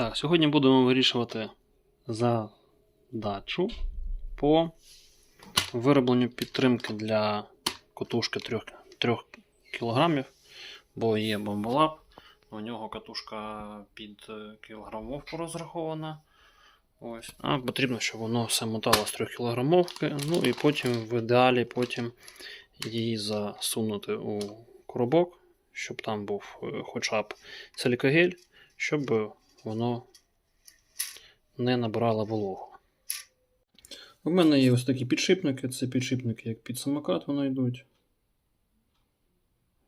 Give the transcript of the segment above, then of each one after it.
Так, сьогодні будемо вирішувати задачу по виробленню підтримки для котушки 3, 3 кг, бо є бомболаб, у нього катушка під е, кілограмовку розрахована. Ось. А потрібно, щоб воно все мотало з 3 кг, ну і потім в ідеалі потім її засунути у коробок, щоб там був е, хоча б силікагель, щоб воно не набирало вологу. У мене є ось такі підшипники. Це підшипники, як під самокат вони йдуть.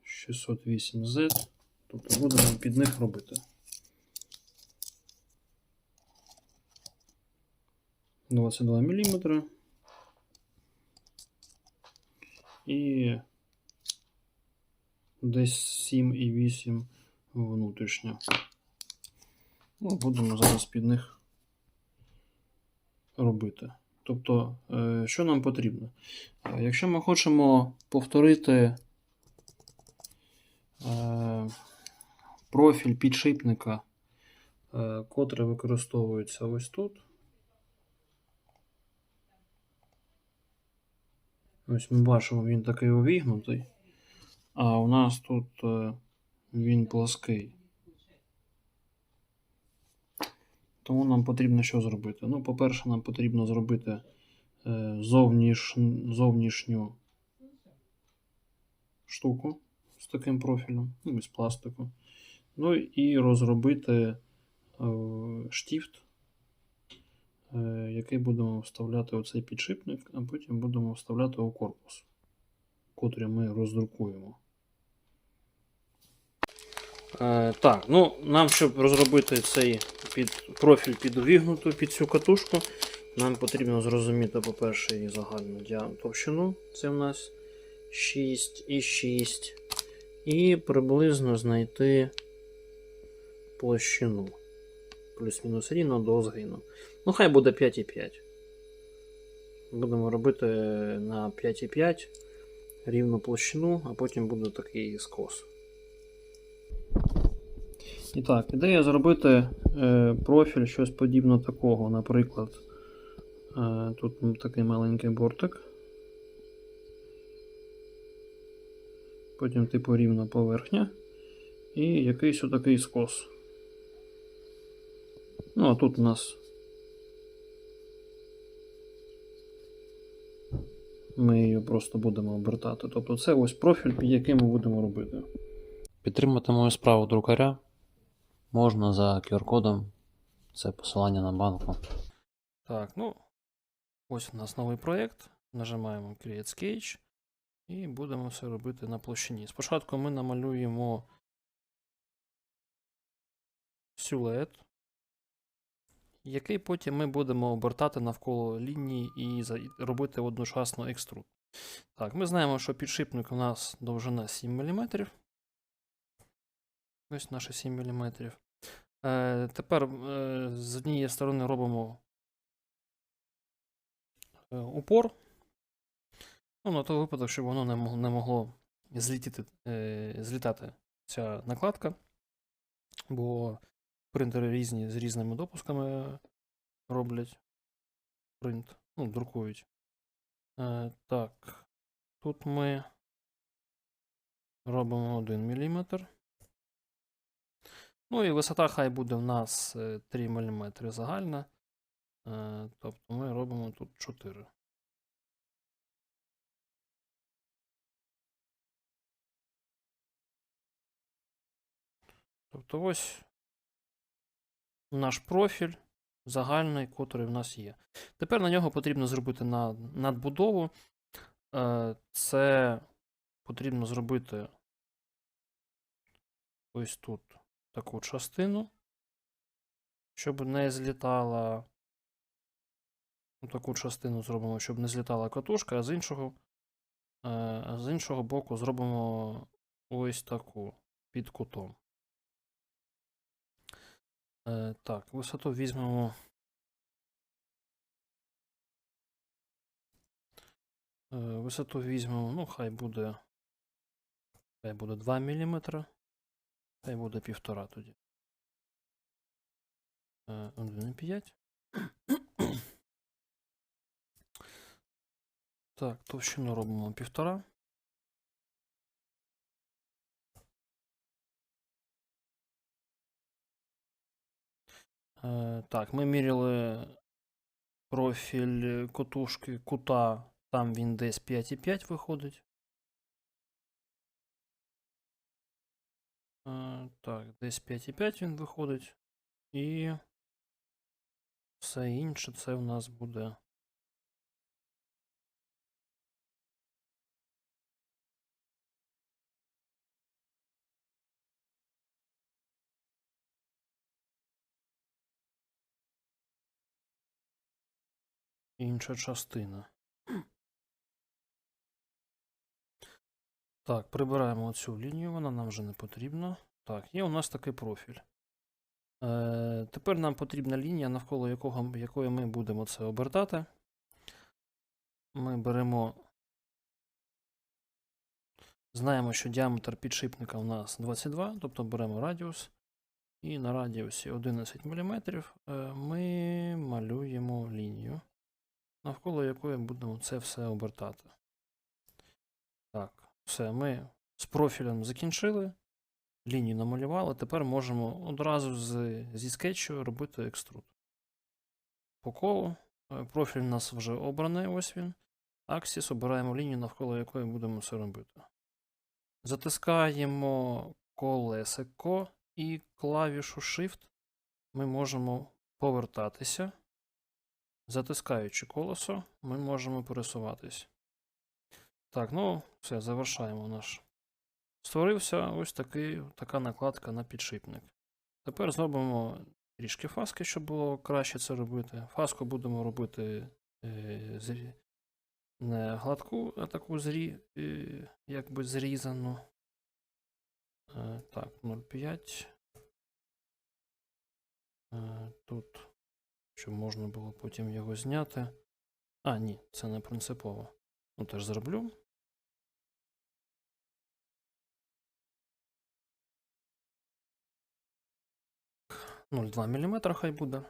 608Z. Тобто будемо під них робити. Двадцять два міліметри. І десь 7,8 внутрішньо. Ну, будемо зараз під них робити. Тобто, е, що нам потрібно? Е, Якщо ми хочемо повторити е, профіль підшипника, котрий використовується ось тут. Ось ми бачимо, він такий увігнутий, а у нас тут він плоский. Тому нам потрібно що зробити? Ну, по-перше, нам потрібно зробити е, зовніш, зовнішню штуку з таким профілем, ну, без пластику. Ну і розробити е, штіфт, е, який будемо вставляти у цей підшипник, а потім будемо вставляти у корпус, котрий ми роздрукуємо. Е, так, ну нам, щоб розробити цей під, профіль під увігнуту під цю катушку, нам потрібно зрозуміти, по-перше, її загальну товщину. Це в нас 6 і 6. І приблизно знайти площину. Плюс-мінус рівно до згину. Ну, хай буде 5,5. Будемо робити на 5,5 рівну площину, а потім буде такий скос. І так, ідея зробити е, профіль щось подібно такого. Наприклад, е, тут такий маленький бортик. Потім типу рівна поверхня. І якийсь отакий скос. Ну, а тут у нас. Ми її просто будемо обертати. Тобто це ось профіль, під яким ми будемо робити. Підтримати мою справу друкаря можна за QR-кодом. Це посилання на банку. Так, ну ось у нас новий проєкт. Нажимаємо Create Sketch і будемо все робити на площині. Спочатку ми намалюємо силует, який потім ми будемо обертати навколо лінії і робити одночасно екструд. Так, ми знаємо, що підшипник у нас довжина 7 мм. Ось наші 7 мм. Е, тепер е, з однієї сторони робимо е, упор. Ну, на той випадок, щоб воно не могло, злітіти, злітати ця накладка. Бо принтери різні з різними допусками роблять принт, ну, друкують. Так, тут ми робимо 1 мм. Ну і висота хай буде в нас е, 3 мм загальна. Е, Тобто ми робимо тут 4. Тобто ось наш профіль загальний, котрий в нас є. Тепер на нього потрібно зробити надбудову. Е, Це потрібно зробити ось тут таку частину, щоб не злітала. ну, Таку частину зробимо, щоб не злітала катушка, а з іншого, е, з іншого боку зробимо ось таку під кутом. Е, Так, висоту візьмемо. Е, Висоту візьмемо, ну, хай буде. Хай буде 2 мм. Хай буде півтора тоді. Е, 1,5. Так, товщину робимо півтора. Е, Так, ми міряли профіль котушки кута, там він десь 5,5 виходить. Е, Так, десь 5,5 він виходить. І все інше це в нас буде. Інша частина. Так, прибираємо оцю лінію, вона нам вже не потрібна. Так, є у нас такий профіль. Е, тепер нам потрібна лінія, навколо якого, якої ми будемо це обертати. Ми беремо. Знаємо, що діаметр підшипника у нас 22, тобто беремо радіус. І на радіусі 11 мм ми малюємо лінію, навколо якої будемо це все обертати. Так, все, ми з профілем закінчили. Лінію намалювали. Тепер можемо одразу з, зі скетчу робити екструд. По колу. Е, Профіль у нас вже обраний, ось він. Аксіс обираємо лінію, навколо якої будемо це робити. Затискаємо колесико і клавішу Shift ми можемо повертатися. Затискаючи колесо, ми можемо пересуватись. Так, ну все, завершаємо наш. Створився ось такий, така накладка на підшипник. Тепер зробимо трішки фаски, щоб було краще це робити. Фаску будемо робити е, зрі... не гладку, а таку зрі... е, якби зрізану. Е, так, 0,5. Е, тут, щоб можна було потім його зняти. А, ні, це не принципово. Ну, теж зроблю. Ну, 2 мм хай буде.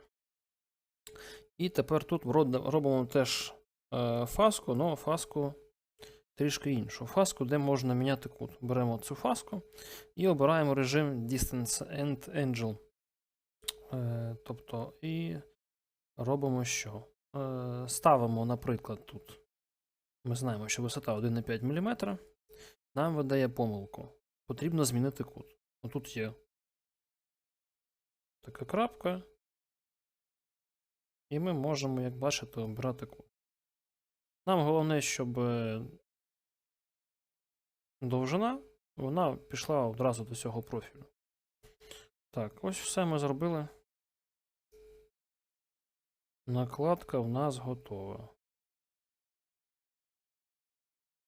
І тепер тут робимо теж е, фаску, але фаску трішки іншу. Фаску, де можна міняти кут. Беремо цю фаску і обираємо режим Distance and Angel. Е, тобто, і робимо що? Е, ставимо, наприклад, тут. Ми знаємо, що висота 1,5 мм. Нам видає помилку. Потрібно змінити кут. Отут є така крапка. І ми можемо, як бачите, обрати кут. Нам головне, щоб е, довжина вона пішла одразу до цього профілю. Так, ось все ми зробили. Накладка в нас готова.